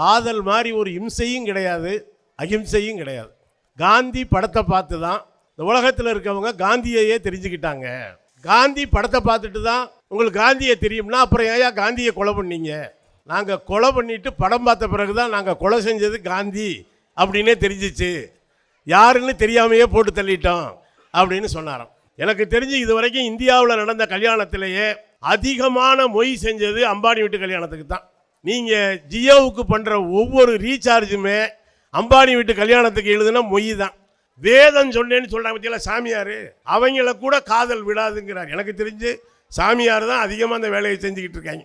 காதல் மாதிரி ஒரு இம்சையும் கிடையாது அகிம்சையும் கிடையாது. காந்தி படத்தை பார்த்து தான் இந்த உலகத்தில் இருக்கவங்க காந்தியையே தெரிஞ்சுக்கிட்டாங்க. காந்தி படத்தை பார்த்துட்டு தான் உங்களுக்கு காந்தியை தெரியும்னா அப்புறம் ஏயா காந்தியை கொலை பண்ணீங்க? நாங்கள் கொலை பண்ணிட்டு படம் பார்த்த பிறகு தான் நாங்கள் கொலை செஞ்சது காந்தி அப்படின்னே தெரிஞ்சிச்சு. யாருன்னு தெரியாமையே போட்டு தள்ளிட்டோம் அப்படின்னு சொன்னாராம். எனக்கு தெரிஞ்சு இது வரைக்கும் இந்தியாவில் நடந்த கல்யாணத்திலேயே அதிகமான மொய் செஞ்சது அம்பானி வீட்டு கல்யாணத்துக்கு தான். நீங்கள் ஜியோவுக்கு பண்ணுற ஒவ்வொரு ரீசார்ஜுமே அம்பானி வீட்டு கல்யாணத்துக்கு எழுதுனா மொய் தான். வேதம் சொன்னேன்னு சொல்கிறாங்க பற்றியில சாமியார்? அவங்கள கூட காதல் விடாதுங்கிறார். எனக்கு தெரிஞ்சு சாமியார் தான் அதிகமாக அந்த வேலையை செஞ்சுக்கிட்டு இருக்காங்க.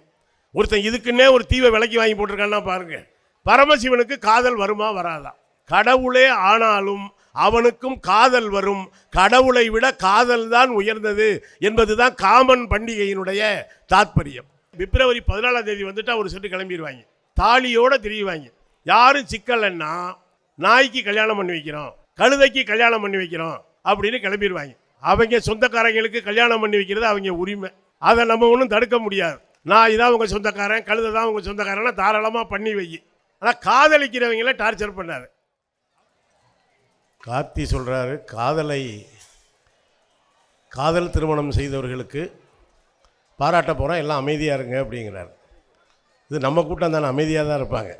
ஒருத்தன் இதுக்குன்னே ஒரு தீவை விலைக்கு வாங்கி போட்டிருக்கான்னா பாருங்கள் பரமசிவனுக்கு காதல் வருமா வராதா? கடவுளே ஆனாலும் அவனுக்கும் காதல் வரும். கடவுளை விட காதல் தான் உயர்ந்தது என்பதுதான் காமன் பண்டிகையினுடைய தாத்பரியம். பிப்ரவரி பதினாலாம் தேதி வந்துட்டு ஒரு செட்டு கிளம்பிடுவாங்க தாலியோட திரியுவாங்க. யாரும் சிக்கலைன்னா நாய்க்கு கல்யாணம் பண்ணி வைக்கிறோம் கழுதைக்கு கல்யாணம் பண்ணி வைக்கிறோம் அப்படின்னு கிளம்பிடுவாங்க அவங்க சொந்தக்காரங்களுக்கு கல்யாணம் பண்ணி வைக்கிறது அவங்க உரிமை. அதை நம்ம ஒன்றும் தடுக்க முடியாது. நான் இதான் உங்கள் சொந்தக்காரன் கழுதை தான் உங்கள் சொந்தக்காரன்னா தாராளமாக பண்ணி வை. ஆனால் காதலிக்கிறவங்கள டார்ச்சர் பண்ணார் கார்த்தி சொல்கிறாரு காதலை காதல் திருமணம் செய்தவர்களுக்கு பாராட்ட போகிறோம் எல்லாம் அமைதியாக இருங்க அப்படிங்கிறார். இது நம்ம கூட்டம் தானே அமைதியாக தான் இருப்பாங்க.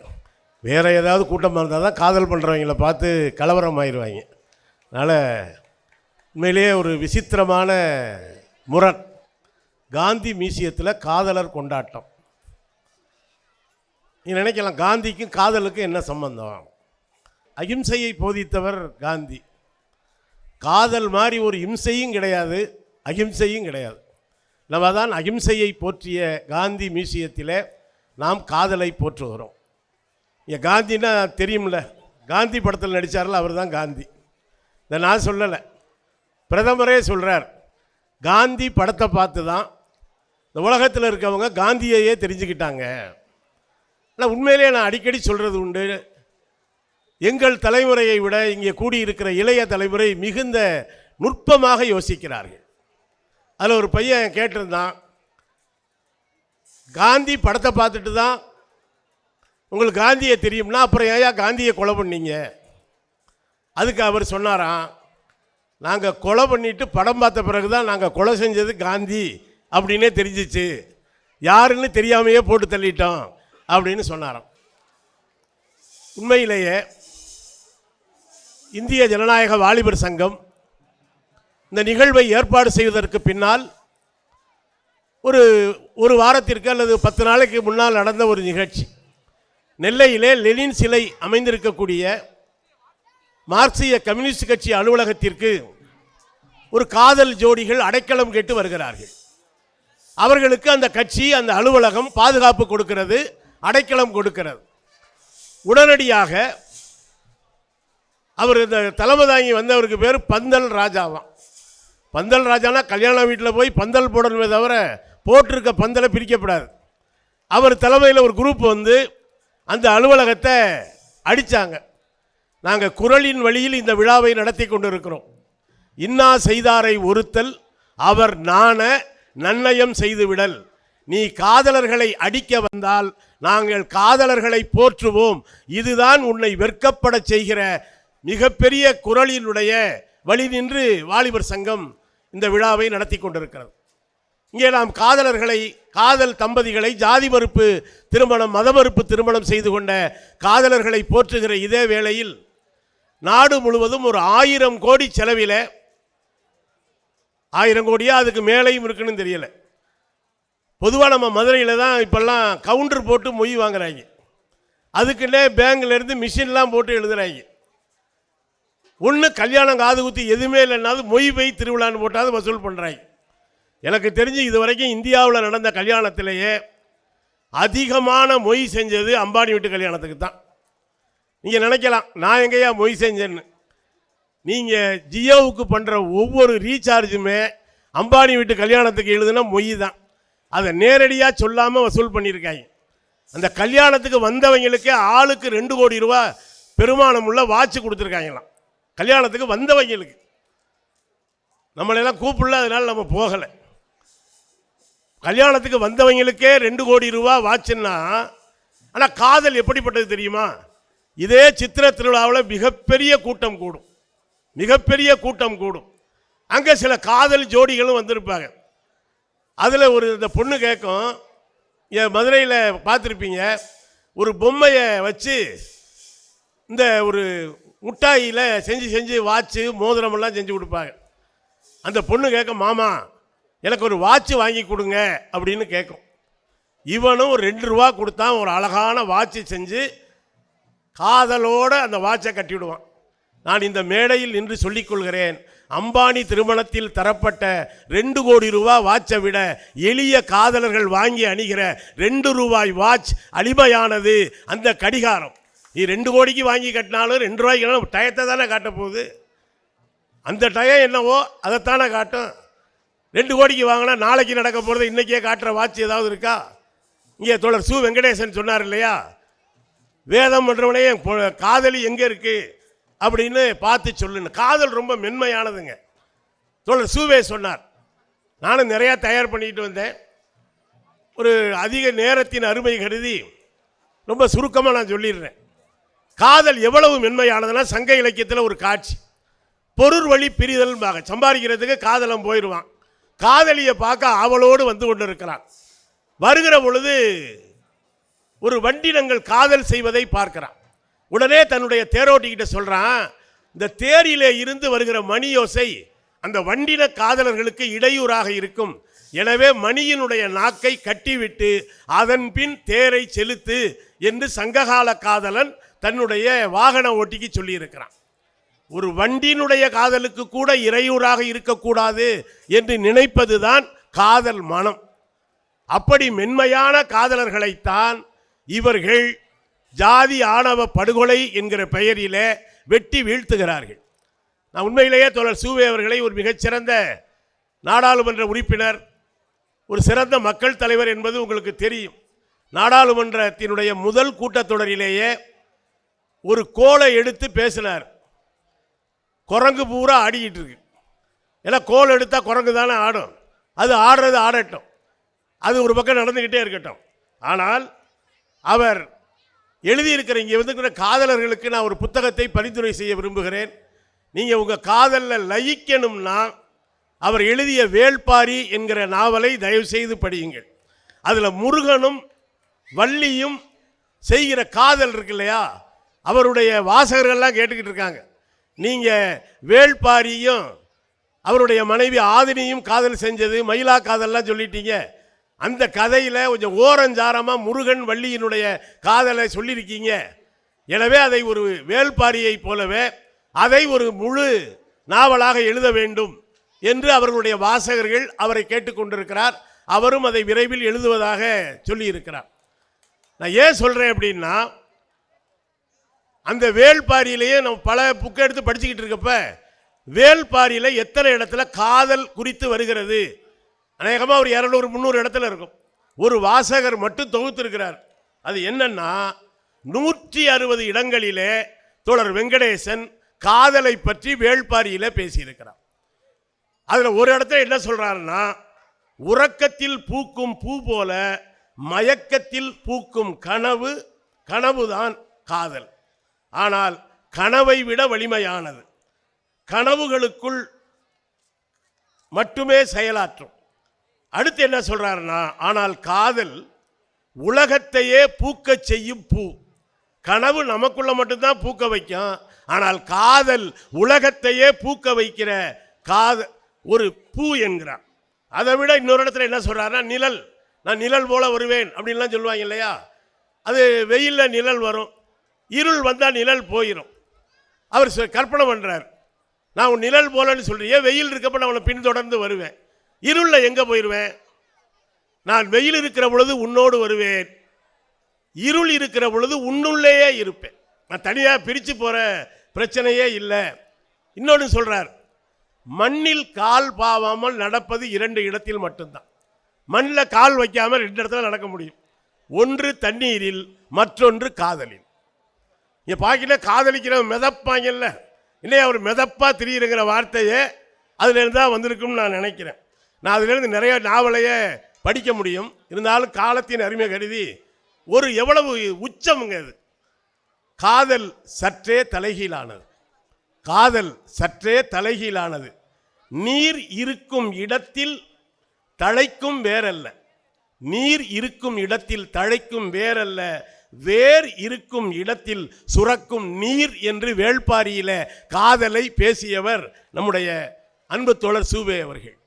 வேறு ஏதாவது கூட்டமாக இருந்தால் தான் காதல் பண்ணுறவங்கள பார்த்து கலவரம் ஆயிடுவாங்க அதனால் உண்மையிலேயே ஒரு விசித்திரமான முரண். காந்தி மியூசியத்தில் காதலர் கொண்டாட்டம். நீ நினைக்கலாம் காந்திக்கும் காதலுக்கும் என்ன சம்பந்தம்? அகிம்சையை போதித்தவர் காந்தி. காதல் மாதிரி ஒரு இம்சையும் கிடையாது அகிம்சையும் கிடையாது. நம்ம தான் அகிம்சையை போற்றிய காந்தி மியூசியத்தில் நாம் காதலை போற்றுகிறோம். இங்கே காந்தின்னா தெரியும்ல காந்தி படத்தில் நடித்தார்ல அவர் தான் காந்தி. இதை நான் சொல்லலை. பிரதமரே சொல்கிறார் காந்தி படத்தை பார்த்து தான் இந்த உலகத்தில் இருக்கவங்க காந்தியையே தெரிஞ்சுக்கிட்டாங்க. ஆனால் உண்மையிலேயே நான் அடிக்கடி சொல்கிறது உண்டு. எங்கள் தலைமுறையை விட இங்கே கூடியிருக்கிற இளைய தலைமுறை மிகுந்த நுட்பமாக யோசிக்கிறார்கள். அதில் ஒரு பையன் கேட்டிருந்தான். காந்தி படத்தை பார்த்துட்டு தான் உங்களுக்கு காந்தியை தெரியும்னா அப்புறம் ஏயா காந்தியை கொலை பண்ணீங்க? அதுக்கு அவர் சொன்னாராம் நாங்கள் கொலை பண்ணிட்டு படம் பார்த்த பிறகு தான் நாங்கள் கொலை செஞ்சது காந்தி அப்படின்னே தெரிஞ்சிச்சு. யாருன்னு தெரியாமையே போட்டு தள்ளிட்டோம் அப்படின்னு சொன்னாராம். உண்மையிலேயே இந்திய ஜனநாயக வாலிபர் சங்கம் இந்த நிகழ்வை ஏற்பாடு செய்வதற்கு பின்னால் ஒரு ஒரு வாரத்திற்கு அல்லது பத்து நாளைக்கு முன்னால் நடந்த ஒரு நிகழ்ச்சி. நெல்லையிலே லெனின் சிலை அமைந்திருக்கக்கூடிய மார்க்சிய கம்யூனிஸ்ட் கட்சி அலுவலகத்திற்கு ஒரு காதல் ஜோடிகள் அடைக்கலம் கேட்டு வருகிறார்கள். அவர்களுக்கு அந்த கட்சி அந்த அலுவலகம் பாதுகாப்பு கொடுக்கிறது அடைக்கலம் கொடுக்கிறது. உடனடியாக அவர் இந்த தலைமை தாங்கி வந்தவருக்கு பேர் பந்தல் ராஜாவாம். பந்தல் ராஜானா கல்யாண வீட்டில் போய் பந்தல் போடணுமே தவிர போட்டிருக்க பந்தலை பிரிக்கப்படாது. அவர் தலைமையில் ஒரு குரூப் வந்து அந்த அலுவலகத்தை அடித்தாங்க நாங்கள் குரலின் வழியில் இந்த விழாவை நடத்தி கொண்டிருக்கிறோம். இன்னா செய்தாரை ஒருத்தல் அவர் நாண நன்னயம் செய்துவிடல் நீ காதலர்களை அடிக்க வந்தால் நாங்கள் காதலர்களை போற்றுவோம். இதுதான் உன்னை வெட்கப்படச் செய்கிற மிகப்பெரிய குரலினுடைய வழி நின்று வாலிபர் சங்கம். இந்த விழாவை நடத்தி கொண்டிருக்கிறது. இங்கே நாம் காதலர்களை காதல் தம்பதிகளை ஜாதி மறுப்பு திருமணம் மத மறுப்பு திருமணம் செய்து கொண்ட காதலர்களை போற்றுகிற இதே வேளையில் நாடு முழுவதும் ஒரு ஆயிரம் கோடி செலவில் ஆயிரம் கோடியா அதுக்கு மேலேயும் இருக்குன்னு தெரியல. பொதுவாக நம்ம மதுரையில் தான் இப்போல்லாம் கவுண்டர் போட்டு மொய் வாங்குறாங்க. அதுக்குன்னே பேங்க்லேருந்து மிஷின்லாம் போட்டு எழுதுகிறாங்க ஒன்று கல்யாணம் காது குத்தி எதுவுமே இல்லைன்னா மொய் போய் திருவிழான்னு போட்டாவது வசூல் பண்ணுறாங்க எனக்கு தெரிஞ்சு இது வரைக்கும் இந்தியாவில் நடந்த கல்யாணத்திலேயே அதிகமான மொய் செஞ்சது அம்பானி வீட்டு கல்யாணத்துக்கு தான். நீங்கள் நினைக்கலாம் நான் எங்கேயா மொய் செஞ்சேன்னு. நீங்கள் ஜியோவுக்கு பண்ணுற ஒவ்வொரு ரீசார்ஜுமே அம்பானி வீட்டு கல்யாணத்துக்கு எழுதுனா மொய் தான். அதை நேரடியாக சொல்லாமல் வசூல் பண்ணியிருக்காங்க அந்த கல்யாணத்துக்கு வந்தவங்களுக்கே ஆளுக்கு ரெண்டு கோடி ரூபா பெருமானம் உள்ள வாட்ச் கொடுத்துருக்காங்களாம். கல்யாணத்துக்கு வந்தவங்களுக்கு நம்மளெல்லாம் கூப்பிடல அதனால நம்ம போகலை. கல்யாணத்துக்கு வந்தவங்களுக்கே ரெண்டு கோடி ரூபா வாட்சுன்னா ஆனால் காதல் எப்படிப்பட்டது தெரியுமா? இதே சித்திர திருவிழாவில் மிகப்பெரிய கூட்டம் கூடும். மிகப்பெரிய கூட்டம் கூடும். அங்கே சில காதல் ஜோடிகளும் வந்திருப்பாங்க. அதில் ஒரு இந்த பொண்ணு கேட்கும் என் மதுரையில் பார்த்துருப்பீங்க? ஒரு பொம்மையை வச்சு இந்த ஒரு முட்டாயில் செஞ்சு செஞ்சு வாட்சு மோதிரமெல்லாம் செஞ்சு கொடுப்பாங்க. அந்த பொண்ணு கேட்க மாமா எனக்கு ஒரு வாட்சு வாங்கி கொடுங்க அப்படின்னு கேட்கும். இவனும் ஒரு ரெண்டு ரூபா கொடுத்தான் ஒரு அழகான வாட்சு செஞ்சு காதலோட அந்த வாட்சை கட்டிவிடுவான். நான் இந்த மேடையில் நின்று சொல்லிக் கொள்கிறேன். அம்பானி திருமணத்தில் தரப்பட்ட ரெண்டு கோடி ரூபா வாட்சை விட எளிய காதலர்கள் வாங்கி அணிகிற ரெண்டு ரூபாய் வாட்ச் அடிமையானது அந்த கடிகாரம். நீ ரெண்டு கோடிக்கு வாங்கி கட்டினாலும் ரெண்டு ரூபாய்க்கு டயத்தை தானே காட்ட போகுது? அந்த டயம் என்னவோ அதைத்தானே காட்டும். ரெண்டு கோடிக்கு வாங்கினா நாளைக்கு நடக்க போகிறது இன்றைக்கே காட்டுற வாட்ச் ஏதாவது இருக்கா? இங்கே தோழர் சு வெங்கடேசன் சொன்னார் இல்லையா? வேதம் பண்ணுறவனே என் காதலி எங்கே இருக்குது அப்படின்னு பார்த்து சொல்லுன்னு. காதல் ரொம்ப மென்மையானதுங்க. தோழர் சூவே சொன்னார். நானும் நிறையா தயார் பண்ணிட்டு வந்தேன். ஒரு அதிக நேரத்தின் அருமை கருதி ரொம்ப சுருக்கமாக நான் சொல்லிடுறேன். காதல் எவ்வளவு மென்மையானதுன்னா சங்க இலக்கியத்தில் ஒரு காட்சி. பொருள் வழி பிரிதல் சம்பாதிக்கிறதுக்கு காதலன் போயிடுவான் காதலியை பார்க்க அவளோடு வந்து கொண்டு இருக்கிறான் வருகிற பொழுது ஒரு வண்டினங்கள் காதல் செய்வதை பார்க்கிறான். உடனே தன்னுடைய தேரோட்டிக்கிட்ட சொல்கிறான் இந்த தேரிலே இருந்து வருகிற மணி யோசை அந்த வண்டின காதலர்களுக்கு இடையூறாக இருக்கும். எனவே மணியினுடைய நாக்கை கட்டிவிட்டு அதன் பின் தேரை செலுத்து என்று சங்ககால காதலன் தன்னுடைய வாகன ஓட்டிக்கு சொல்லியிருக்கிறான். ஒரு வண்டியினுடைய காதலுக்கு கூட இறையூறாக இருக்கக்கூடாது என்று நினைப்பதுதான் காதல் மனம். அப்படி மென்மையான காதலர்களைத்தான் இவர்கள் ஜாதி ஆணவ படுகொலை என்கிற பெயரிலே வெட்டி வீழ்த்துகிறார்கள். நான் உண்மையிலேயே தோழர் சூவே அவர்களை ஒரு மிகச்சிறந்த நாடாளுமன்ற உறுப்பினர் ஒரு சிறந்த மக்கள் தலைவர் என்பது உங்களுக்கு தெரியும். நாடாளுமன்றத்தினுடைய முதல் கூட்டத்தொடரிலேயே ஒரு கோலை எடுத்து பேசினார். குரங்கு பூரா ஆடிக்கிட்டு இருக்கு. ஏன்னா கோல் எடுத்தால் குரங்கு தானே ஆடும். அது ஆடுறது ஆடட்டும். அது ஒரு பக்கம் நடந்துக்கிட்டே இருக்கட்டும். ஆனால் அவர் எழுதியிருக்கிற இங்கே வந்து காதலர்களுக்கு நான் ஒரு புத்தகத்தை பரிந்துரை செய்ய விரும்புகிறேன். நீங்கள் உங்கள் காதலில் லயிக்கணும்னா அவர் எழுதிய வேள்பாரி என்கிற நாவலை தயவு செய்து படியுங்கள். அதில் முருகனும் வள்ளியும் செய்கிற காதல் இருக்கு இல்லையா? அவருடைய வாசகர்கள்லாம் கேட்டுக்கிட்டு இருக்காங்க. நீங்கள் வேள்பாரியும் அவருடைய மனைவி ஆதினியும் காதல் செஞ்சது மயிலா காதல்லாம் சொல்லிட்டீங்க. அந்த கதையில் கொஞ்சம் ஓரஞ்சாரமாக முருகன் வள்ளியினுடைய காதலை சொல்லியிருக்கீங்க. எனவே அதை ஒரு வேள்பாரியை போலவே அதை ஒரு முழு நாவலாக எழுத வேண்டும் என்று அவர்களுடைய வாசகர்கள் அவரை கேட்டுக்கொண்டிருக்கிறார் அவரும் அதை விரைவில் எழுதுவதாக சொல்லியிருக்கிறார். நான் ஏன் சொல்கிறேன் அப்படின்னா அந்த வேள்பாரியிலேயே நம்ம பல புக்கை எடுத்து படிச்சுக்கிட்டு இருக்கப்ப வேள்பாரியில் எத்தனை இடத்துல காதல் குறித்து வருகிறது? அநேகமாக ஒரு இரநூறு முந்நூறு இடத்துல இருக்கும். ஒரு வாசகர் மட்டும் தொகுத்திருக்கிறார். அது என்னன்னா நூற்றி அறுபது இடங்களிலே தோழர் வெங்கடேசன் காதலை பற்றி வேள்பாரியில் பேசியிருக்கிறார். அதில் ஒரு இடத்துல என்ன சொல்கிறாருன்னா உறக்கத்தில் பூக்கும் பூ போல மயக்கத்தில் பூக்கும் கனவு கனவுதான் காதல். ஆனால் கனவை விட வலிமையானது. கனவுகளுக்குள் மட்டுமே செயலாற்றும். அடுத்து என்ன சொல்கிறாருன்னா ஆனால் காதல் உலகத்தையே பூக்கச் செய்யும் பூ. கனவு நமக்குள்ள மட்டும்தான் பூக்க வைக்கும். ஆனால் காதல் உலகத்தையே பூக்க வைக்கிற காத ஒரு பூ என்கிறான் அதை விட இன்னொரு இடத்துல என்ன சொல்கிறாருன்னா நிழல். நான் நிழல் போல வருவேன். அப்படின்லாம் சொல்லுவாங்க இல்லையா? அது வெயிலில் நிழல் வரும். இருள் வந்தால் நிழல் போயிடும் அவர் சொ- கற்பனை பண்ணுறார் நான் உன் நிழல் போலன்னு சொல்கிறேன் ஏன் வெயில் இருக்கப்ப நான் உன்னை பின்தொடர்ந்து வருவேன்? இருளில் எங்கே போயிடுவேன் நான் வெயில் இருக்கிற பொழுது உன்னோடு வருவேன். இருள் இருக்கிற பொழுது உன்னுள்ளேயே இருப்பேன். நான் தனியாக பிரித்து போகிற பிரச்சனையே இல்லை. இன்னொன்று சொல்கிறார் மண்ணில் கால் பாவாமல் நடப்பது இரண்டு இடத்தில் மட்டும்தான். மண்ணில் கால் வைக்காமல் ரெண்டு இடத்துல நடக்க முடியும். ஒன்று தண்ணீரில் மற்றொன்று காதலில். இங்கே பார்க்கல காதலிக்கிறவன் மிதப்பாங்கல்ல இல்லையா அவர் மிதப்பாக திரியிருங்கிற வார்த்தையே அதுலேருந்து தான் வந்திருக்கும்னு நான் நினைக்கிறேன். நான் அதுலேருந்து நிறைய நாவலையே படிக்க முடியும். இருந்தாலும் காலத்தின் அருமை கருதி ஒரு எவ்வளவு உச்சமுங்க அது காதல் சற்றே தலைகீழானது. காதல் சற்றே தலைகீழானது. நீர் இருக்கும் இடத்தில் தழைக்கும் வேறல்ல. நீர் இருக்கும் இடத்தில் தழைக்கும் வேறல்ல. வேர் இருக்கும் இடத்தில் சுரக்கும் நீர் என்று வேள்பாரியில காதலை பேசியவர் நம்முடைய அன்பு தோழர் சூபே அவர்கள்.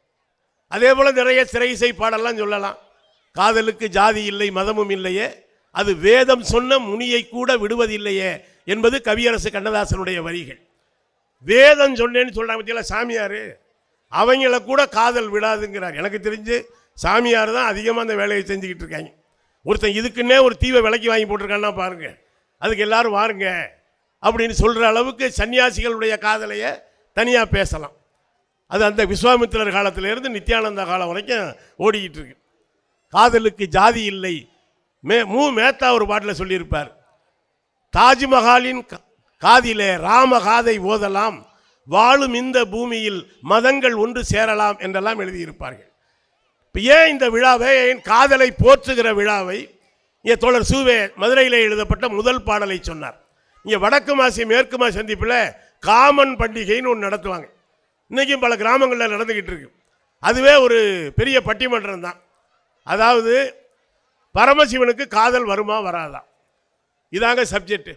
அதே போல நிறைய சிறை இசை பாடலாம் சொல்லலாம். காதலுக்கு ஜாதி இல்லை மதமும் இல்லையே. அது வேதம் சொன்ன முனியை கூட விடுவதில்லையே என்பது கவியரசு கண்ணதாசனுடைய வரிகள். வேதம் சொன்னேன்னு சொல்கிறாங்க பத்தியில சாமியார்? அவங்கள கூட காதல் விடாதுங்கிறார். எனக்கு தெரிஞ்சு சாமியார் தான் அதிகமாக அந்த வேலையை செஞ்சுக்கிட்டு இருக்காங்க. ஒருத்தன் இதுக்குன்னே ஒரு தீவை விலைக்கு வாங்கி போட்டிருக்கான்னா பாருங்க. அதுக்கு எல்லாரும் வாருங்க. அப்படின்னு சொல்கிற அளவுக்கு சன்னியாசிகளுடைய காதலையை தனியாக பேசலாம். அது அந்த விஸ்வாமித்திரர் காலத்திலேருந்து நித்யானந்தா காலம் வரைக்கும் ஓடிக்கிட்டு இருக்கு. காதலுக்கு ஜாதி இல்லை. மே மு. மேத்தா ஒரு பாட்டில் சொல்லியிருப்பார். தாஜ்மஹாலின் கா- காதிலே ராம காதை ஓதலாம். வாழும் இந்த பூமியில் மதங்கள் ஒன்று சேரலாம் என்றெல்லாம் எழுதியிருப்பார்கள். இப்போ ஏன் இந்த விழாவை என் காதலை போற்றுகிற விழாவை இங்கே தோழர் சூவே மதுரையில் எழுதப்பட்ட முதல் பாடலை சொன்னார். இங்கே வடக்கு மாசி மேற்கு மாசி சந்திப்பில் காமன் பண்டிகைன்னு ஒன்று நடத்துவாங்க. இன்றைக்கும் பல கிராமங்களில் நடந்துக்கிட்டு இருக்கு. அதுவே ஒரு பெரிய பட்டிமன்றம் தான். அதாவது பரமசிவனுக்கு காதல் வருமா வராதா? இதாங்க சப்ஜெக்ட்.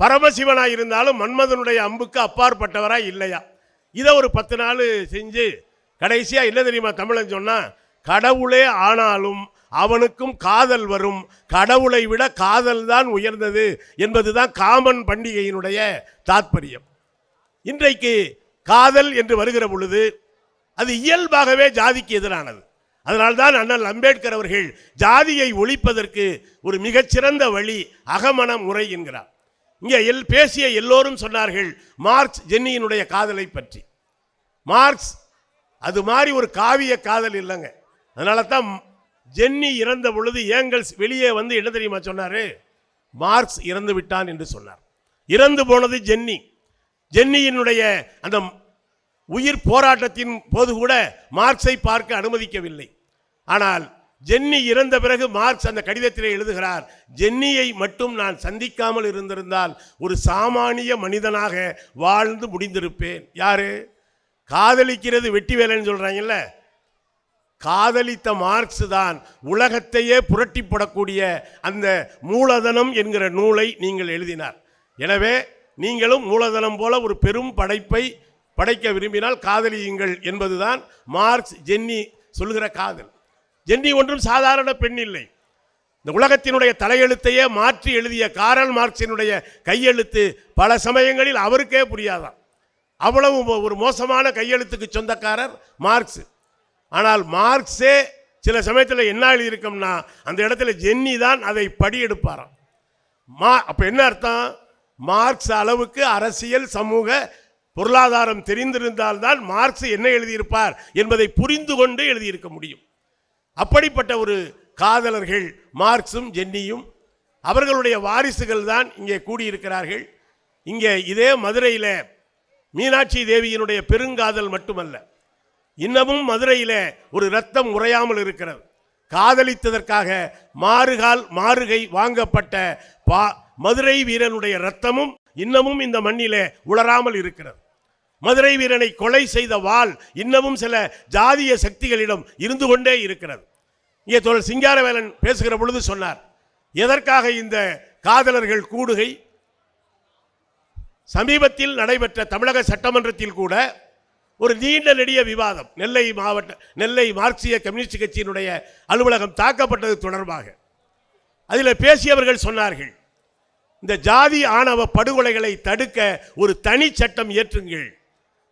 பரமசிவனாக இருந்தாலும் மன்மதனுடைய அம்புக்கு அப்பாற்பட்டவராக இல்லையா? இதை ஒரு பத்து நாள் செஞ்சு கடைசியாக என்ன தெரியுமா தமிழன் சொன்னால் கடவுளே ஆனாலும் அவனுக்கும் காதல் வரும். கடவுளை விட காதல் தான் உயர்ந்தது என்பதுதான் காமன் பண்டிகையினுடைய தாத்பரியம். இன்றைக்கு காதல் என்று வருகிற பொழுது அது இயல்பாகவே ஜாதிக்கு எதிரானது. அதனால்தான் அண்ணல் அம்பேத்கர் அவர்கள் ஜாதியை ஒழிப்பதற்கு ஒரு மிகச்சிறந்த வழி அகமண முறை என்கிறார். இங்கே எல் பேசிய எல்லோரும் சொன்னார்கள் மார்க்ஸ் ஜென்னியினுடைய காதலை பற்றி. மார்க்ஸ் அது மாதிரி ஒரு காவிய காதல் இல்லைங்க. அதனால தான் ஜென்னி இறந்த பொழுது ஏங்கல்ஸ் வெளியே வந்து என்ன தெரியுமா சொன்னார்? மார்க்ஸ் இறந்து விட்டான் என்று சொன்னார். இறந்து போனது ஜென்னி. ஜென்னியினுடைய அந்த உயிர் போராட்டத்தின் போது கூட மார்க்ஸை பார்க்க அனுமதிக்கவில்லை. ஆனால் ஜென்னி இறந்த பிறகு மார்க்ஸ் அந்த கடிதத்திலே எழுதுகிறார் ஜென்னியை மட்டும் நான் சந்திக்காமல் இருந்திருந்தால் ஒரு சாமானிய மனிதனாக வாழ்ந்து முடிந்திருப்பேன். யாரு? காதலிக்கிறது வெட்டி வேலைன்னு சொல்கிறாங்கல்ல காதலித்த மார்க்ஸ் தான் உலகத்தையே புரட்டிப்படக்கூடிய அந்த மூலதனம் என்கிற நூலை நீங்கள் எழுதினார். எனவே நீங்களும் மூலதனம் போல ஒரு பெரும் படைப்பை படைக்க விரும்பினால் காதலியுங்கள் என்பதுதான் மார்க்ஸ் ஜென்னி சொல்லுகிற காதல். ஜென்னி ஒன்றும் சாதாரண பெண் இல்லை. இந்த உலகத்தினுடைய தலையெழுத்தையே மாற்றி எழுதிய காரல் மார்க்சினுடைய கையெழுத்து பல சமயங்களில் அவருக்கே புரியாதாம். அவ்வளவு மோ- ஒரு மோசமான கையெழுத்துக்கு சொந்தக்காரர் மார்க்ஸ். ஆனால் மார்க்ஸே சில சமயத்தில் என்ன எழுதியிருக்கோம்னா அந்த இடத்துல ஜென்னி தான் அதை படியெடுப்பாராம். மா அப்போ என்ன அர்த்தம்? மார்க்ஸ் அளவுக்கு அரசியல் சமூக பொருளாதாரம் தெரிந்திருந்தால்தான் மார்க்ஸ் என்ன எழுதியிருப்பார் என்பதை புரிந்து கொண்டு எழுதியிருக்க முடியும். அப்படிப்பட்ட ஒரு காதலர்கள் மார்க்ஸும் ஜென்னியும் அவர்களுடைய வாரிசுகள் தான் இங்கே கூடியிருக்கிறார்கள். இங்கே இதே மதுரையில் மீனாட்சி தேவியினுடைய பெருங்காதல் மட்டுமல்ல. இன்னமும் மதுரையில் ஒரு ரத்தம் உறையாமல் இருக்கிறது. காதலித்ததற்காக மாறுகால் மாறுகை வாங்கப்பட்ட பா மதுரை வீரனுடைய ரத்தமும் இன்னமும் இந்த மண்ணிலே உளராமல் இருக்கிறது. மதுரை வீரனை கொலை செய்த வாள் இன்னமும் சில ஜாதிய சக்திகளிடம் இருந்து கொண்டே இருக்கிறது. இங்கே தோழர் சிங்காரவேலன் பேசுகிற பொழுது சொன்னார் எதற்காக இந்த காதலர்கள் கூடுகை? சமீபத்தில் நடைபெற்ற தமிழக சட்டமன்றத்தில் கூட ஒரு நீண்ட நெடிய விவாதம். நெல்லை மாவட்ட நெல்லை மார்க்சிய கம்யூனிஸ்ட் கட்சியினுடைய அலுவலகம் தாக்கப்பட்டது தொடர்பாக. அதில் பேசியவர்கள் சொன்னார்கள் இந்த ஜாதி ஆணவ படுகொலைகளை தடுக்க ஒரு தனி சட்டம் இயற்றுங்கள்.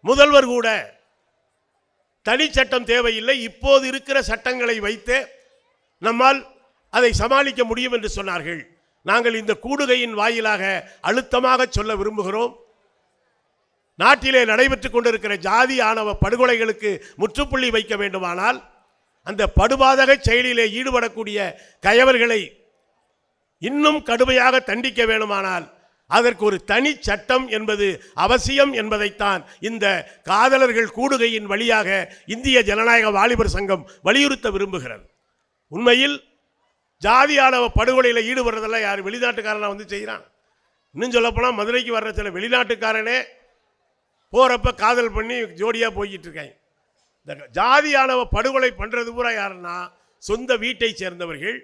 முதல்வர் கூட தனி சட்டம் தேவையில்லை இப்போது இருக்கிற சட்டங்களை வைத்து நம்மால் அதை சமாளிக்க முடியும் என்று சொன்னார்கள். நாங்கள் இந்த கூடுகையின் வாயிலாக அழுத்தமாக சொல்ல விரும்புகிறோம். நாட்டிலே நடைபெற்றுக் கொண்டிருக்கிற ஜாதி ஆணவ படுகொலைகளுக்கு முற்றுப்புள்ளி வைக்க வேண்டுமானால் அந்த படுபாதக செயலிலே ஈடுபடக்கூடிய கயவர்களை இன்னும் கடுமையாக தண்டிக்க வேண்டுமானால் அதற்கு ஒரு தனி சட்டம் என்பது அவசியம் என்பதைத்தான் இந்த காதலர்கள் கூடுகையின் வழியாக இந்திய ஜனநாயக வாலிபர் சங்கம் வலியுறுத்த விரும்புகிறது. உண்மையில் ஜாதியானவ படுகொலையில் ஈடுபடுறதெல்லாம் யார்? வெளிநாட்டுக்காரனாக வந்து செய்கிறான் இன்னும் சொல்லப்போனால் மதுரைக்கு வர்ற சில வெளிநாட்டுக்காரனே போகிறப்ப காதல் பண்ணி ஜோடியாக போய்கிட்டு இருக்கேன் இந்த ஜாதியானவ படுகொலை பண்ணுறது பூரா யாருன்னா சொந்த வீட்டை சேர்ந்தவர்கள்.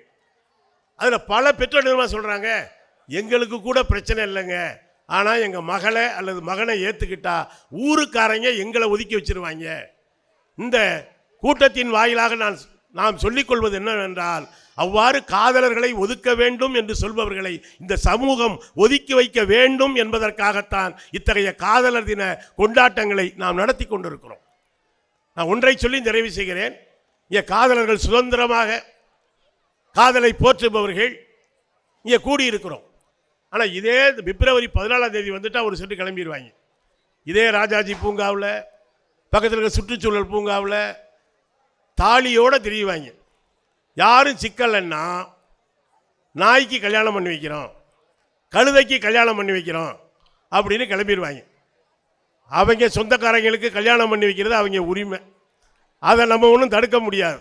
அதில் பல பெற்றோர் நிறுவனம் சொல்கிறாங்க எங்களுக்கு கூட பிரச்சனை இல்லைங்க. ஆனால் எங்கள் மகளை அல்லது மகனை ஏற்றுக்கிட்டா ஊருக்காரங்க எங்களை ஒதுக்கி வச்சிருவாங்க. இந்த கூட்டத்தின் வாயிலாக நான் நாம் சொல்லிக்கொள்வது என்னவென்றால் அவ்வாறு காதலர்களை ஒதுக்க வேண்டும் என்று சொல்பவர்களை இந்த சமூகம் ஒதுக்கி வைக்க வேண்டும் என்பதற்காகத்தான் இத்தகைய காதலர் தின கொண்டாட்டங்களை நாம் நடத்தி கொண்டிருக்கிறோம். நான் ஒன்றை சொல்லி நிறைவு செய்கிறேன். இங்கே காதலர்கள் சுதந்திரமாக காதலை போற்றுபவர்கள் இங்கே கூடியிருக்கிறோம். ஆனால் இதே இந்த பிப்ரவரி பதினாலாம் தேதி வந்துட்டா ஒரு செட்டு கிளம்பிடுவாங்க. இதே ராஜாஜி பூங்காவில் பக்கத்தில் இருக்கிற சுற்றுச்சூழல் பூங்காவில் தாலியோடு திரியுவாங்க. யாரும் சிக்கலைன்னா நாய்க்கு கல்யாணம் பண்ணி வைக்கிறோம் கழுதைக்கு கல்யாணம் பண்ணி வைக்கிறோம் அப்படின்னு கிளம்பிடுவாங்க. அவங்க சொந்தக்காரங்களுக்கு கல்யாணம் பண்ணி வைக்கிறது அவங்க உரிமை. அதை நம்ம ஒன்றும் தடுக்க முடியாது.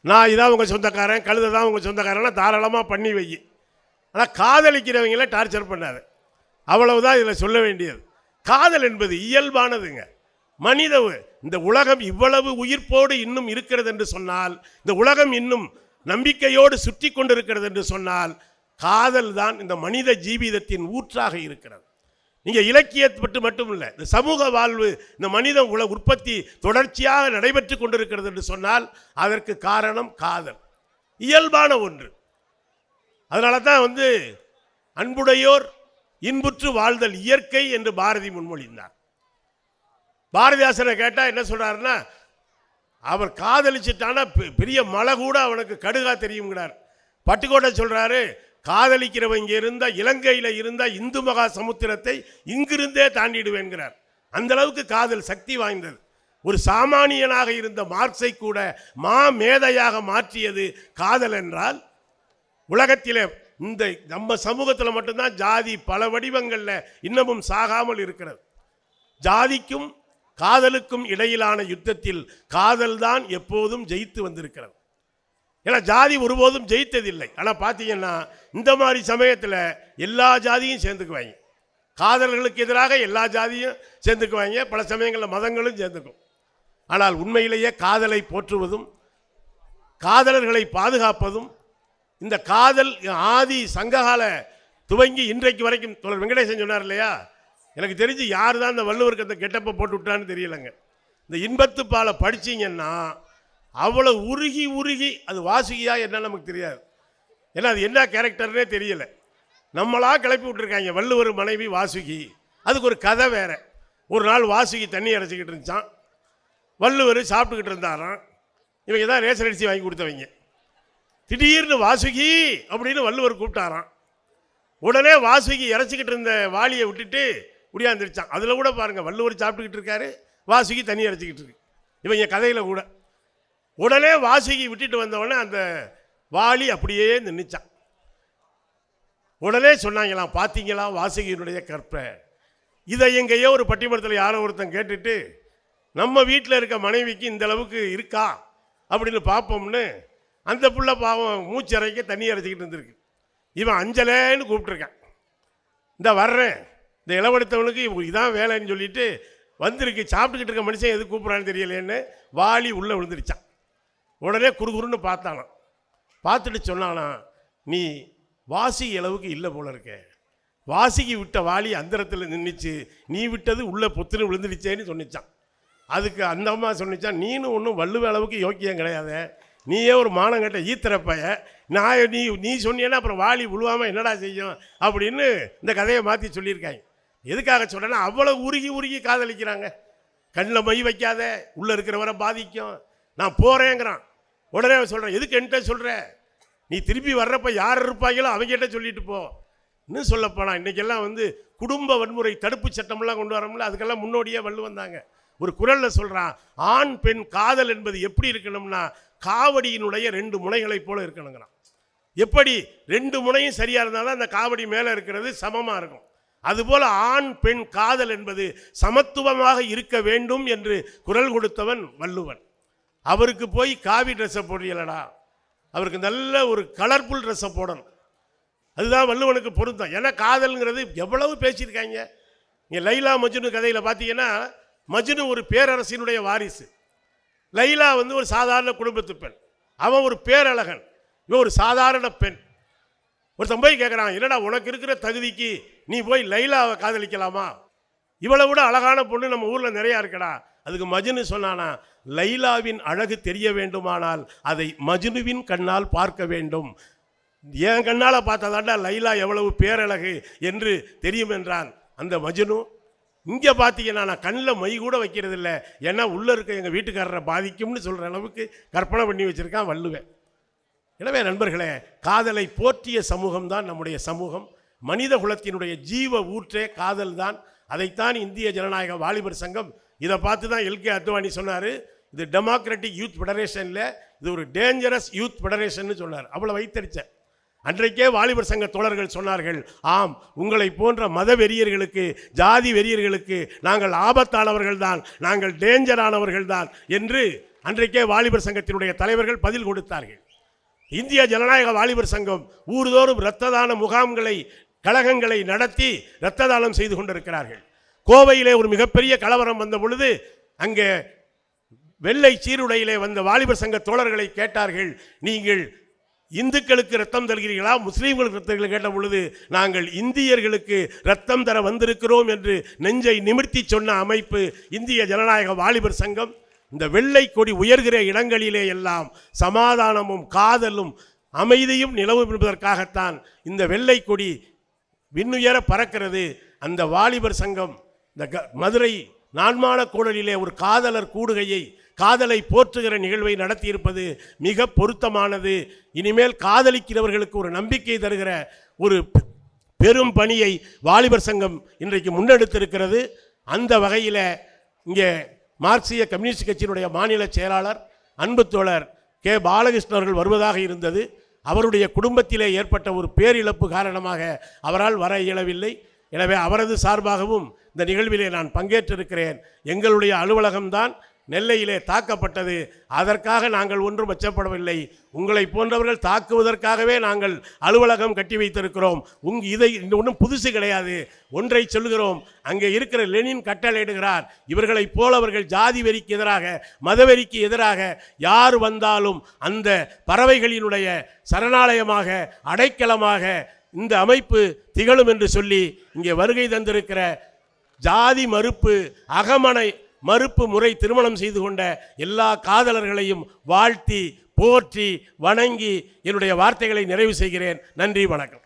நான் இதான் உங்கள் சொந்தக்காரன் கழுதை தான் உங்கள் சொந்தக்காரன்னா தாராளமாக பண்ணி வை. ஆனால் காதலிக்கிறவங்கள டார்ச்சர் பண்ணாது. அவ்வளவுதான் இதில் சொல்ல வேண்டியது. காதல் என்பது இயல்பானதுங்க. மனிதவு இந்த உலகம் இவ்வளவு உயிர்ப்போடு இன்னும் இருக்கிறது என்று சொன்னால் இந்த உலகம் இன்னும் நம்பிக்கையோடு சுற்றி கொண்டிருக்கிறது என்று சொன்னால் காதல் தான் இந்த மனித ஜீவிதத்தின் ஊற்றாக இருக்கிறது. நீங்கள் இலக்கியப்பட்டு மட்டும் இல்லை இந்த சமூக வாழ்வு இந்த மனித உல உற்பத்தி தொடர்ச்சியாக நடைபெற்று கொண்டிருக்கிறது என்று சொன்னால் அதற்கு காரணம் காதல். இயல்பான ஒன்று. அதனால தான் வந்து அன்புடையோர் இன்புற்று வாழ்தல் இயற்கை என்று பாரதி முன்மொழிந்தார். பாரதிதாசனை கேட்டால் என்ன சொல்கிறாருன்னா அவர் காதலிச்சிட்டானா பெ- பெரிய மழை கூட அவனுக்கு கடுகா தெரியுங்கிறார் பட்டுக்கோட்டை சொல்கிறாரு காதலிக்கிறவங்க இருந்தால் இலங்கையில் இருந்தால் இந்து மகா சமுத்திரத்தை இங்கிருந்தே தாண்டிடுவேன்கிறார். அந்த அளவுக்கு காதல் சக்தி வாய்ந்தது. ஒரு சாமானியனாக இருந்த மார்க்ஸை கூட மா மேதையாக மாற்றியது காதல் என்றால் உலகத்திலே இந்த நம்ம சமூகத்தில் மட்டும்தான் ஜாதி பல வடிவங்களில் இன்னமும் சாகாமல் இருக்கிறது. ஜாதிக்கும் காதலுக்கும் இடையிலான யுத்தத்தில் காதல்தான் எப்போதும் ஜெயித்து வந்திருக்கிறது. ஏன்னா ஜாதி ஒருபோதும் ஜெயித்ததில்லை. ஆனால் பார்த்தீங்கன்னா இந்த மாதிரி சமயத்தில் எல்லா ஜாதியும் சேர்ந்துக்குவாங்க. காதலர்களுக்கு எதிராக எல்லா ஜாதியும் சேர்ந்துக்குவாங்க. பல சமயங்களில் மதங்களும் சேர்ந்துக்கும். ஆனால் உண்மையிலேயே காதலை போற்றுவதும் காதலர்களை பாதுகாப்பதும் இந்த காதல் ஆதி சங்ககால துவங்கி இன்றைக்கு வரைக்கும் தொடர் வெங்கடேசன் சொன்னார் இல்லையா? எனக்கு தெரிஞ்சு யார் தான் இந்த வள்ளுவருக்கு அந்த கெட்டப்பை போட்டு விட்டான்னு தெரியலங்க. இந்த இன்பத்து பாலை படிச்சீங்கன்னா அவ்வளோ உருகி உருகி அது வாசுகியா என்ன நமக்கு தெரியாது. ஏன்னா அது என்ன கேரக்டர்னே தெரியல. நம்மளாக கிளப்பி விட்டுருக்காங்க வள்ளுவர் மனைவி வாசுகி. அதுக்கு ஒரு கதை வேற. ஒரு நாள் வாசுகி தண்ணி அடைச்சிக்கிட்டு இருந்துச்சான் வள்ளுவர் சாப்பிட்டுக்கிட்டு இருந்தாராம். இவங்க தான் ரேஷன் அரிசி வாங்கி கொடுத்தவங்க. திடீர்னு வாசுகி அப்படின்னு வள்ளுவர் கூப்பிட்டாராம். உடனே வாசுகி இறச்சிக்கிட்டு இருந்த வாளியை விட்டுட்டு முடியாந்துருச்சான். அதில் கூட பாருங்க வள்ளுவர் சாப்பிட்டுக்கிட்டு இருக்காரு வாசுகி தண்ணி இறச்சிக்கிட்டு இருக்கு. இவங்க கதையில் கூட. உடனே வாசுகி விட்டுட்டு வந்தவொடனே அந்த வாளி அப்படியே நின்றுச்சான் உடனே சொன்னாங்களாம் பார்த்தீங்களா வாசுகியினுடைய கற்பை? இதை எங்கேயோ ஒரு பட்டிமன்றத்தில் யாரோ ஒருத்தன் கேட்டுட்டு நம்ம வீட்டில் இருக்க மனைவிக்கு இந்த அளவுக்கு இருக்கா? அப்படின்னு பார்ப்போம்னு அந்த புள்ள பாவம் மூச்சு மூச்சரைக்க தண்ணி அரைச்சிக்கிட்டு இருந்திருக்கு. இவன் அஞ்சலேன்னு கூப்பிட்டுருக்கான். இந்த வர்றேன். இந்த இளவடுத்தவனுக்கு இதான் வேலைன்னு சொல்லிட்டு வந்திருக்கு சாப்பிட்டுக்கிட்டு இருக்க மனுஷன் எது கூப்பிட்றான்னு தெரியலேன்னு வாளி உள்ளே விழுந்துருச்சான். உடனே குறுகுறுன்னு பார்த்தானாம். பார்த்துட்டு சொன்னானா நீ வாசி அளவுக்கு இல்லை போல இருக்க. வாசிக்கு விட்ட வாளி அந்தரத்தில் நின்றுச்சு நீ விட்டது உள்ளே பொத்துன்னு விழுந்துடுச்சேன்னு சொன்னிச்சான். அதுக்கு அந்த அம்மா சொன்னிச்சான் நீனும் ஒன்றும் வள்ளுவ அளவுக்கு யோக்கியம் கிடையாது. நீயே ஒரு மானங்கட்ட ஈத்திரப்பைய. நான் நீ நீ சொன்னீன்னா அப்புறம் வாளி விழுவாமல் என்னடா செய்யும்? அப்படின்னு இந்த கதையை மாற்றி சொல்லியிருக்காங்க. எதுக்காக சொல்கிறேன்னா அவ்வளோ உருகி உருகி காதலிக்கிறாங்க. கண்ணில் மை வைக்காத உள்ளே இருக்கிறவரை பாதிக்கும். நான் போகிறேங்கிறான் உடனே சொல்கிறேன் எதுக்கு என்கிட்ட சொல்கிற நீ திருப்பி வர்றப்ப யார் இருப்பாங்களோ அவங்ககிட்ட சொல்லிட்டு போ. இன்னும் சொல்லப்போனா இன்றைக்கெல்லாம் வந்து குடும்ப வன்முறை தடுப்பு சட்டம்லாம் கொண்டு வரோம்ல அதுக்கெல்லாம் முன்னோடியே வள்ளு வந்தாங்க. ஒரு குரலில் சொல்கிறான் ஆண் பெண் காதல் என்பது எப்படி இருக்கணும்னா காவடியினுடைய ரெண்டு முனைகளைப் போல இருக்கணுங்கிறான். எப்படி? ரெண்டு முனையும் சரியாக இருந்தாலும் அந்த காவடி மேலே இருக்கிறது சமமாக இருக்கும். அதுபோல ஆண் பெண் காதல் என்பது சமத்துவமாக இருக்க வேண்டும் என்று குரல் கொடுத்தவன் வள்ளுவன். அவருக்கு போய் காவி ட்ரெஸ்ஸை போடுறீங்களடா. அவருக்கு நல்ல ஒரு கலர்ஃபுல் ட்ரெஸ்ஸை போடணும். அதுதான் வள்ளுவனுக்கு பொருத்தம். ஏன்னா காதல்ங்கிறது எவ்வளவு பேசியிருக்காங்க. இங்கே லைலா மஜ்னு கதையில் பார்த்தீங்கன்னா மஜ்னு ஒரு பேரரசினுடைய வாரிசு. லைலா வந்து ஒரு சாதாரண குடும்பத்து பெண். அவன் ஒரு பேரழகன். இவன் ஒரு சாதாரண பெண். ஒருத்தன் போய் கேட்குறான் என்னடா உனக்கு இருக்கிற தகுதிக்கு நீ போய் லைலாவை காதலிக்கலாமா? இவளை விட அழகான பொண்ணு நம்ம ஊரில் நிறையா இருக்கடா. அதுக்கு மஜ்னு சொன்னானா லைலாவின் அழகு தெரிய வேண்டுமானால் அதை மஜ்னுவின் கண்ணால் பார்க்க வேண்டும். என் கண்ணால் பார்த்ததாண்டா லைலா எவ்வளவு பேரழகு என்று தெரியும் என்றான் அந்த மஜ்னு. இங்கே பார்த்தீங்கன்னா நான் கண்ணில் மை கூட வைக்கிறது இல்லை ஏன்னா உள்ளே இருக்க எங்கள் வீட்டுக்காரரை பாதிக்கும்னு சொல்கிற அளவுக்கு கற்பனை பண்ணி வச்சுருக்கான் வள்ளுவேன். எனவே நண்பர்களே காதலை போற்றிய சமூகம் தான் நம்முடைய சமூகம். மனித குலத்தினுடைய ஜீவ ஊற்றே காதல் தான். அதைத்தான் இந்திய ஜனநாயக வாலிபர் சங்கம் இதை பார்த்து தான் எல்கே அத்வானி சொன்னார். இது டெமோக்ராட்டிக் யூத் ஃபெடரேஷனில் இது ஒரு டேஞ்சரஸ் யூத் ஃபெடரேஷன் சொன்னார். அவ்வளோ வைத்தறிச்சேன் அன்றைக்கே வாலிபர் சங்க தோழர்கள் சொன்னார்கள் ஆம் உங்களை போன்ற மத வெறியர்களுக்கு ஜாதி வெறியர்களுக்கு நாங்கள் ஆபத்தானவர்கள் தான் நாங்கள் டேஞ்சரானவர்கள் தான் என்று அன்றைக்கே வாலிபர் சங்கத்தினுடைய தலைவர்கள் பதில் கொடுத்தார்கள். இந்திய ஜனநாயக வாலிபர் சங்கம் ஊர்தோறும் இரத்த தான முகாம்களை கழகங்களை நடத்தி இரத்த தானம் செய்து கொண்டிருக்கிறார்கள். கோவையிலே ஒரு மிகப்பெரிய கலவரம் வந்த பொழுது அங்கே வெள்ளை சீருடையிலே வந்த வாலிபர் சங்க தோழர்களை கேட்டார்கள் நீங்கள் இந்துக்களுக்கு ரத்தம் தருகிறீர்களா? முஸ்லீம்களுக்கு ரத்தம் கேட்ட பொழுது நாங்கள் இந்தியர்களுக்கு ரத்தம் தர வந்திருக்கிறோம் என்று நெஞ்சை நிமிர்த்தி சொன்ன அமைப்பு இந்திய ஜனநாயக வாலிபர் சங்கம் இந்த வெள்ளை கொடி உயர்கிற இடங்களிலே எல்லாம் சமாதானமும் காதலும் அமைதியும் நிலவும் என்பதற்காகத்தான் இந்த வெள்ளை கொடி விண்ணுயர பறக்கிறது. அந்த வாலிபர் சங்கம் இந்த க- மதுரை நான்மான கூடலிலே ஒரு காதலர் கூடுகையை காதலை போற்றுகிற நிகழ்வை நடத்தியிருப்பது மிக பொருத்தமானது. இனிமேல் காதலிக்கிறவர்களுக்கு ஒரு நம்பிக்கை தருகிற ஒரு பெ- பெரும் பணியை வாலிபர் சங்கம் இன்றைக்கு முன்னெடுத்திருக்கிறது. அந்த வகையில் இங்கே மார்க்சிய கம்யூனிஸ்ட் கட்சியினுடைய மாநில செயலாளர் அன்பு தோழர் கே. பாலகிருஷ்ணன் அவர்கள் வருவதாக இருந்தது. அவருடைய குடும்பத்திலே ஏற்பட்ட ஒரு பேரிழப்பு காரணமாக அவரால் வர இயலவில்லை. எனவே அவரது சார்பாகவும் இந்த நிகழ்விலே நான் பங்கேற்றிருக்கிறேன். எங்களுடைய அலுவலகம்தான் நெல்லையிலே தாக்கப்பட்டது. அதற்காக நாங்கள் ஒன்றும் அச்சப்படவில்லை உங்களை போன்றவர்கள் தாக்குவதற்காகவே நாங்கள் அலுவலகம் கட்டி வைத்திருக்கிறோம். உங் இதை இது ஒன்றும் புதுசு கிடையாது. ஒன்றை சொல்லுகிறோம். அங்கே இருக்கிற லெனின் கட்டளையிடுகிறார். இவர்களைப் போலவர்கள் ஜாதி வெறிக்கு எதிராக மதவெறிக்கு எதிராக யார் வந்தாலும் அந்த பறவைகளினுடைய சரணாலயமாக அடைக்கலமாக இந்த அமைப்பு திகழும் என்று சொல்லி இங்கே வருகை தந்திருக்கிற ஜாதி மறுப்பு அகமனை மறுப்பு முறை திருமணம் செய்து கொண்ட எல்லா காதலர்களையும் வாழ்த்தி போற்றி வணங்கி என்னுடைய வார்த்தைகளை நிறைவு செய்கிறேன். நன்றி வணக்கம்.